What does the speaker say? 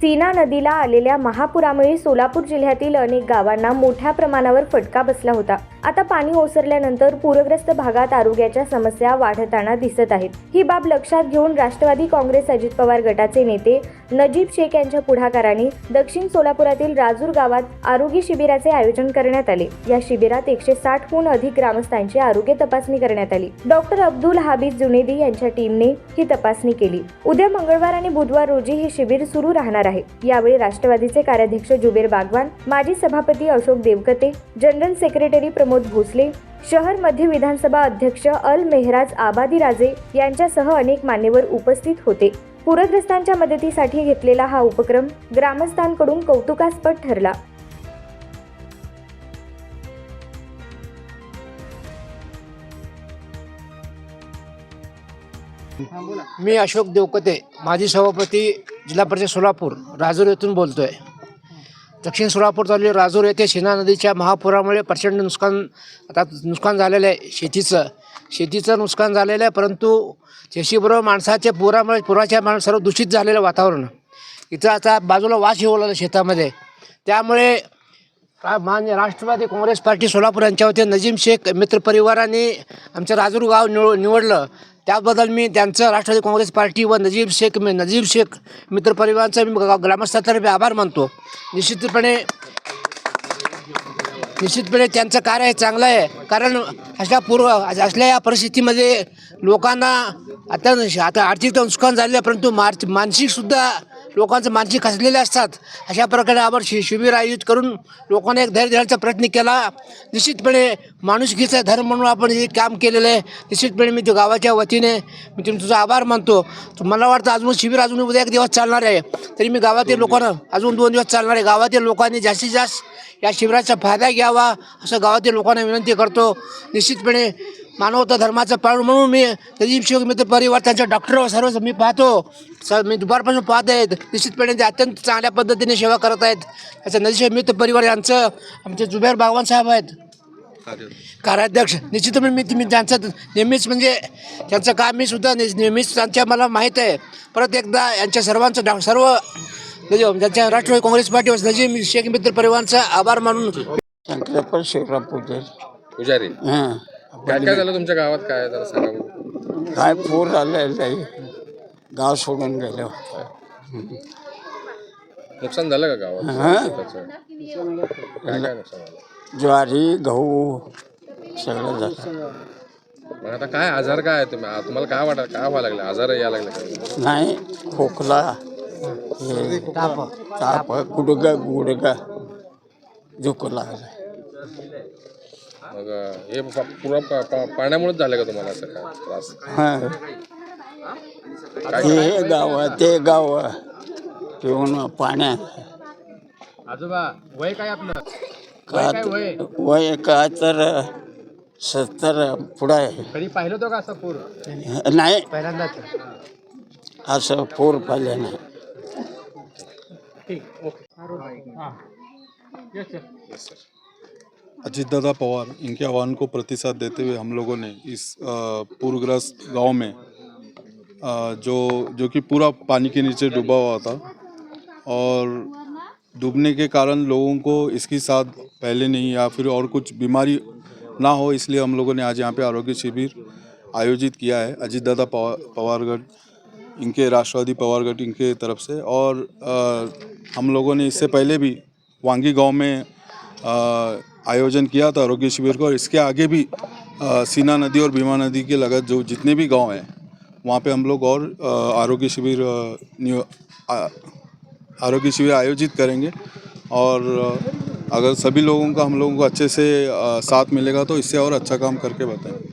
सीना नदीला आलेल्या महापुरामुळे सोलापूर जिल्ह्यातील अनेक गावांना मोठ्या प्रमाणावर फटका बसला होता. आता पाणी ओसरल्यानंतर पूरग्रस्त भागात आरोग्याच्या समस्या वाढताना दिसत आहेत. ही बाब लक्षात घेऊन राष्ट्रवादी काँग्रेस अजित पवार गटाचे नेते नजीब शेख यांच्या पुढाकाराने दक्षिण सोलापुरातील राजूर गावात आरोग्य शिबिराचे आयोजन करण्यात आले. या शिबिरात एकशे साठहून अधिक ग्रामस्थांची आरोग्य तपासणी करण्यात आली. डॉक्टर अब्दुल हाबीज जुनेदी यांच्या टीमने ही तपासणी केली. उद्या मंगळवार आणि बुधवार रोजी हे शिबिर सुरू राहणार आहे. यावेळी राष्ट्रवादीचे कार्याध्यक्ष जुबेर बागवान माजी सभापती अशोक देवकते जनरल सेक्रेटरी प्रमोद भोसले शहर मध्य विधानसभा अध्यक्ष अल मेहराज आबादी राजे यांच्यासह अनेक मान्यवर उपस्थित होते. पूरग्रस्तांच्या मदतीसाठी घेतलेला हा उपक्रम ग्रामस्थांकडून कौतुकास्पद ठरला. मी अशोक देवकते. माजी सभापती जिल्हा परिषद सोलापूर राजूर येथून बोलतोय. दक्षिण सोलापूर तालुक्यात राजूर येथे शिना नदीच्या महापुरामुळे प्रचंड नुकसान आता नुकसान झालेलं आहे शेतीचं. शेतीचं नुकसान झालेलं आहे परंतु शेतीबरोबर माणसाच्या पुरामुळे पुराच्या माणूस सर्व दूषित झालेलं वातावरण. इथं आता बाजूला वास येऊ लागला शेतामध्ये. त्यामुळे मान्य राष्ट्रवादी काँग्रेस पार्टी सोलापूर यांच्या वतीने नजीम शेख मित्र परिवाराने आमचं राजूर गाव निव निवडलं. त्याबद्दल मी त्यांचं राष्ट्रवादी काँग्रेस पार्टी व नजीब शेख मी नजीब शेख मित्र परिवाराचा मी ग्रामस्थातर्फे आभार मानतो. निश्चितपणे निश्चितपणे त्यांचं कार्य हे चांगलं आहे. कारण अशा पूर्व असल्या या परिस्थितीमध्ये लोकांना आता आता आर्थिक तर नुकसान झालेलं आहे परंतु मार्च मानसिकसुद्धा लोकांचं मानसिक खचलेले असतात. अशा प्रकारे आपण शि शिबिर आयोजित करून लोकांना एक धैर्य देण्याचा प्रयत्न केला. निश्चितपणे माणुसकीचा धर्म म्हणून आपण हे काम केलेलं आहे. निश्चितपणे मी तो गावाच्या वतीने मी तुम तुझा आभार मानतो. तर मला वाटतं अजून शिबिर अजून उद्या एक दिवस चालणार आहे. तरी मी गावातील लोकांना अजून दोन दिवस चालणार आहे. गावातील लोकांनी जास्तीत जास्त या शिबिराचा फायदा घ्यावा असं गावातील लोकांना विनंती करतो. निश्चितपणे मानवता धर्माचं पाळण म्हणून मी नजीब शिवक मित्र परिवार त्यांच्या डॉक्टर सर्व मी पाहतो. सर मी दुपारपासून पाहत आहेत. निश्चितपणे ते अत्यंत चांगल्या पद्धतीने सेवा करत आहेत. त्याचं नजीब मित्र परिवार यांचं. आमचे जुबेर बागवान साहेब आहेत. कार्याध्यक्ष. निश्चितपणे मी मी त्यांचं नेहमीच म्हणजे त्यांचं काम मी सुद्धा ने- नेहमीच त्यांच्या मला माहीत आहे. परत एकदा यांच्या सर्वांचं डॉ सर्व नजीब त्यांच्या राष्ट्रवादी काँग्रेस पार्टी नजीब शेख मित्र परिवारांचा आभार मानून शंकरप्पा शिवराम पुजारी पुजारी. हां. काय काय झालं तुमच्या गावात? काय जरा सांगा. काय पूर आलेलं आहे गाव सोडून गेलो. नुकसान झालं का गावात? शेताचं? काय काय नुकसान झालं? ज्वारी गहू सगळं झालं. मग आता काय आजार काय? आहे तुम्ही आ- तुम्हाला काय वाटत काय व्हायला लागले? आजार यायला लागले नाही खोकला हे ताप गुडगा गुडगा दुखू लागलं. मग अं, हे प- पुरा प- प- पाण्यामुळेच झालं का तुम्हाला असं काय त्रास? हां. हे गाव ते गाव पिऊन पाण्यात आजोबा वय काय आपलं? का वय? का तर सत्तर पुढं आहे. कधी पाहिलं होतं का असं पूर? नाही. पहिल्यांदाच. असं पूर पाहिलं नाही. अजितदादा पवार इनके आह्वान को प्रतिसाद देते हुए हम लोगों ने इस अ, पूरग्रस्त गांव में जो जो कि पूरा पानी के नीचे डूबा हुआ था और डूबने के कारण लोगों को इसकी साथ पहले नहीं या फिर और कुछ बीमारी ना हो इसलिए हम लोगों ने आज यहाँ पे आरोग्य शिविर आयोजित किया है अजितदादा पवार पवारगढ़ इनके राष्ट्रवादी पवारगढ़ इनके तरफ़ से और अ, हम लोगों ने इससे पहले भी वांगी गाँव में अ, आयोजन किया था आरोग्य शिविर को और इसके आगे भी अ, सीना नदी और भीमा नदी के लगत जो जितने भी गाँव हैं वहाँ पे हम लोग और आरोग्य शिविर आरोग्य शिविर आयोजित करेंगे। और अगर सभी लोगों का, हम लोगों को अच्छे से साथ मिलेगा तो इससे और अच्छा काम करके बताएँ